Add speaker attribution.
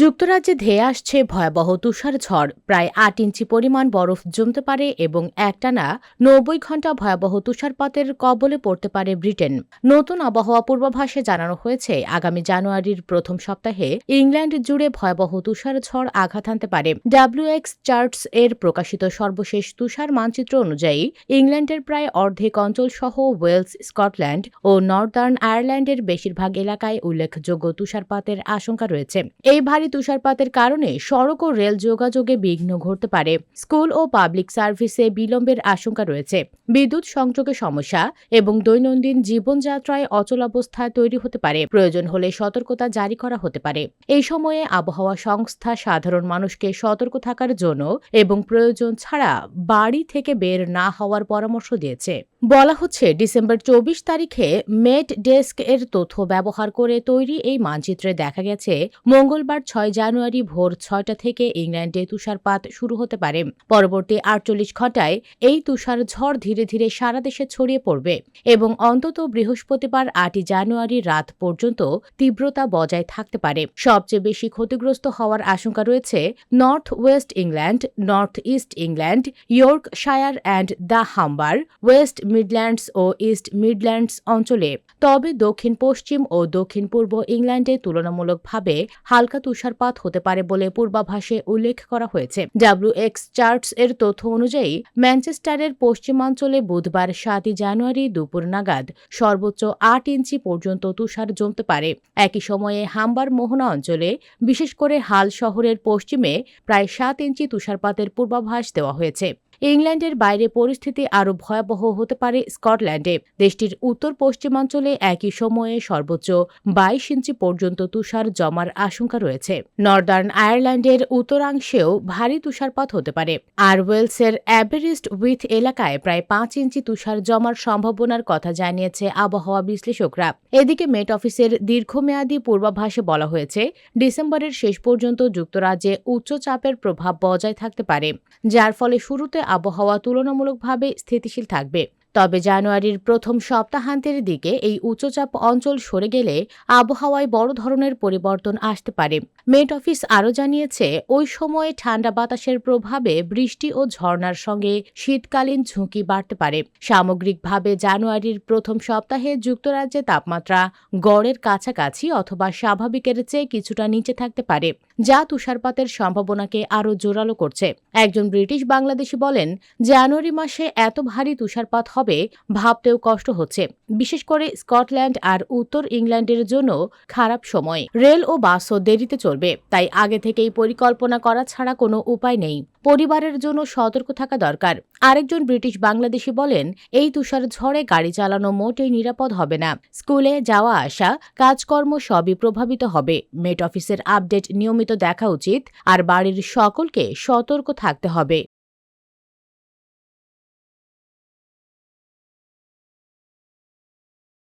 Speaker 1: যুক্তরাজ্যে ধেয়ে আসছে ভয়াবহ তুষার ঝড়। প্রায় আট ইঞ্চি পরিমাণ বরফ জমতে পারে এবং একটানা নব্বই ঘণ্টা ভয়াবহ তুষারপাতের কবলে পড়তে পারে ব্রিটেন। নতুন আবহাওয়া পূর্বাভাসে জানানো হয়েছে, আগামী জানুয়ারির প্রথম সপ্তাহে ইংল্যান্ড জুড়ে ভয়াবহ তুষার ঝড় আঘাত আনতে পারে। ডাব্লিউএক্স চার্টস এর প্রকাশিত সর্বশেষ তুষার মানচিত্র অনুযায়ী, ইংল্যান্ডের প্রায় অর্ধেক অঞ্চল সহ ওয়েলস, স্কটল্যান্ড ও নর্দার্ন আয়ারল্যান্ডের বেশিরভাগ এলাকায় উল্লেখযোগ্য তুষারপাতের আশঙ্কা রয়েছে। এই তুষারপাতের কারণে সড়ক ও রেল যোগাযোগে বিঘ্ন ঘটতে পারে। স্কুল ও পাবলিক সার্ভিসে বিলম্বের আশঙ্কা রয়েছে। বিদ্যুৎ সংযোগে সমস্যা এবং দৈনন্দিন জীবনযাত্রায় অচলাবস্থা তৈরি হতে পারে। প্রয়োজন হলে সতর্কতা জারি করা হতে পারে। এই সময়ে আবহাওয়া সংস্থা সাধারণ মানুষকে সতর্ক থাকার জন্য এবং প্রয়োজন ছাড়া বাড়ি থেকে বের না হওয়ার পরামর্শ দিয়েছে। বলা হচ্ছে, ডিসেম্বর চব্বিশ তারিখে মেট ডেস্ক এর তথ্য ব্যবহার করে তৈরি এই মানচিত্রে দেখা গেছে, মঙ্গলবার ছয় জানুয়ারি ভোর ছয়টা থেকে ইংল্যান্ডে তুষারপাত শুরু হতে পারে। পরবর্তী আটচল্লিশ ঘন্টায় এই তুষার ঝড় ধীরে ধীরে সারা দেশে ছড়িয়ে পড়বে এবং অন্তত বৃহস্পতিবার আটই জানুয়ারি রাত পর্যন্ত তীব্রতা বজায় থাকতে পারে। সবচেয়ে বেশি ক্ষতিগ্রস্ত হওয়ার আশঙ্কা রয়েছে North West England, North East England, Yorkshire and the Humber, West Midlands O East Midlands অঞ্চলে। তবে দক্ষিণ পশ্চিম ও দক্ষিণ পূর্ব ইংল্যান্ডে তুলনামূলকভাবে হালকা তুষারপাত হতে পারে বলে পূর্বাভাসে উল্লেখ করা হয়েছে। ডাব্লিউএক্স চার্টস এর তথ্য অনুযায়ী, ম্যানচেস্টারের পশ্চিমাঞ্চলে বুধবার সাতই জানুয়ারি দুপুর নাগাদ সর্বোচ্চ আট ইঞ্চি পর্যন্ত তুষার জমতে পারে। একই সময়ে হাম্বার মোহনা অঞ্চলে, বিশেষ করে হাল শহরের পশ্চিমে, প্রায় সাত ইঞ্চি তুষারপাতের পূর্বাভাস দেওয়া হয়েছে। ইংল্যান্ডের বাইরে পরিস্থিতি আরও ভয়াবহ হতে পারে স্কটল্যান্ডে। দেশটির উত্তর পশ্চিমাঞ্চলে একই সময়ে সর্বোচ্চ বাইশ ইঞ্চি পর্যন্ত তুষার জমার আশঙ্কা রয়েছে। নর্দার্ন আয়ারল্যান্ডের উত্তরাংশেও ভারী তুষারপাত হতে পারে। আর ওয়েলসের অ্যাবেরিস্ট উইথ এলাকায় প্রায় পাঁচ ইঞ্চি তুষার জমার সম্ভাবনার কথা জানিয়েছে আবহাওয়া বিশ্লেষকরা। এদিকে মেট অফিসের দীর্ঘমেয়াদী পূর্বাভাসে বলা হয়েছে, ডিসেম্বরের শেষ পর্যন্ত যুক্তরাজ্যে উচ্চচাপের প্রভাব বজায় থাকতে পারে, যার ফলে শুরুতে আবহাওয়া তুলনামূলকভাবে স্থিতিশীল থাকবে। তবে জানুয়ারির প্রথম সপ্তাহান্তের দিকে এই উচ্চচাপ অঞ্চল সরে গেলে আবহাওয়ায় বড় ধরনের পরিবর্তন আসতে পারে। মেট অফিস আরও জানিয়েছে, ওই সময়ে ঠান্ডা বাতাসের প্রভাবে বৃষ্টি ও ঝর্ণার সঙ্গে শীতকালীন ঝুঁকি বাড়তে পারে। সামগ্রিকভাবে জানুয়ারির প্রথম সপ্তাহে যুক্তরাজ্যে তাপমাত্রা গড়ের কাছাকাছি অথবা স্বাভাবিকের চেয়ে কিছুটা নিচে থাকতে পারে, যা তুষারপাতের সম্ভাবনাকে আরও জোরালো করছে। একজন ব্রিটিশ বাংলাদেশি বলেন, জানুয়ারি মাসে এত ভারী তুষারপাত হবে ভাবতেও কষ্ট হচ্ছে। বিশেষ করে স্কটল্যান্ড আর উত্তর ইংল্যান্ডের জন্য খারাপ সময়। রেল ও বাসও দেরিতে চলবে। তাই আগে থেকেই পরিকল্পনা করা ছাড়া কোনো উপায় নেই। পরিবারের জন্য সতর্ক থাকা দরকার। আরেকজন ব্রিটিশ বাংলাদেশি বলেন, এই তুষার ঝড়ে গাড়ি চালানো মোটেই নিরাপদ হবে না। স্কুলে যাওয়া আসা, কাজকর্ম সবই প্রভাবিত হবে। মেট অফিসের আপডেট নিয়মিত দেখা উচিত, আর বাড়ির সকলকে সতর্ক থাকতে হবে।